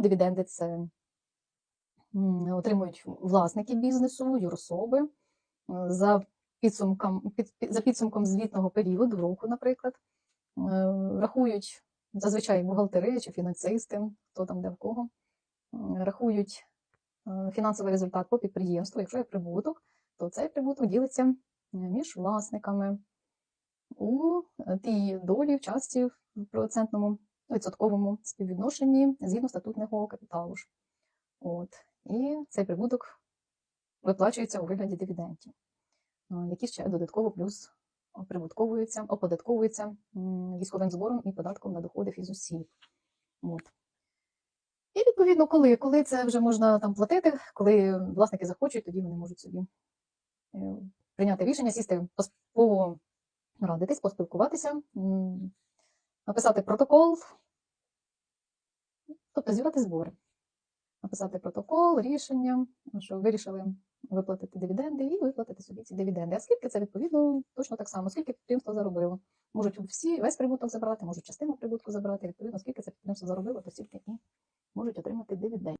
Дивіденди це отримують власники бізнесу, юрособи. За підсумком, під, за підсумком звітного періоду року, наприклад, е, рахують зазвичай бухгалтери чи фінансисти, хто там де в кого, е, рахують е, фінансовий результат по підприємству. Якщо є прибуток, то цей прибуток ділиться між власниками у тій долі в частці в процентному відсотковому співвідношенні згідно статутного капіталу. ж. От. І цей прибуток виплачується у вигляді дивідендів, які ще додатково плюс прибутковуються, оподатковуються військовим збором і податком на доходи фізосіб. От. І відповідно, коли, коли це вже можна там платити, коли власники захочуть, тоді вони можуть собі е, прийняти рішення, сісти, порадитись, поспілкуватися, написати протокол, тобто зібрати збори. Написати протокол, рішення, що вирішили виплатити дивіденди і виплатити собі ці дивіденди. А скільки це відповідно точно так само, скільки підприємство заробило. Можуть всі весь прибуток забрати, можуть частину прибутку забрати. Відповідно, скільки це підприємство заробило, то стільки і можуть отримати дивіденди.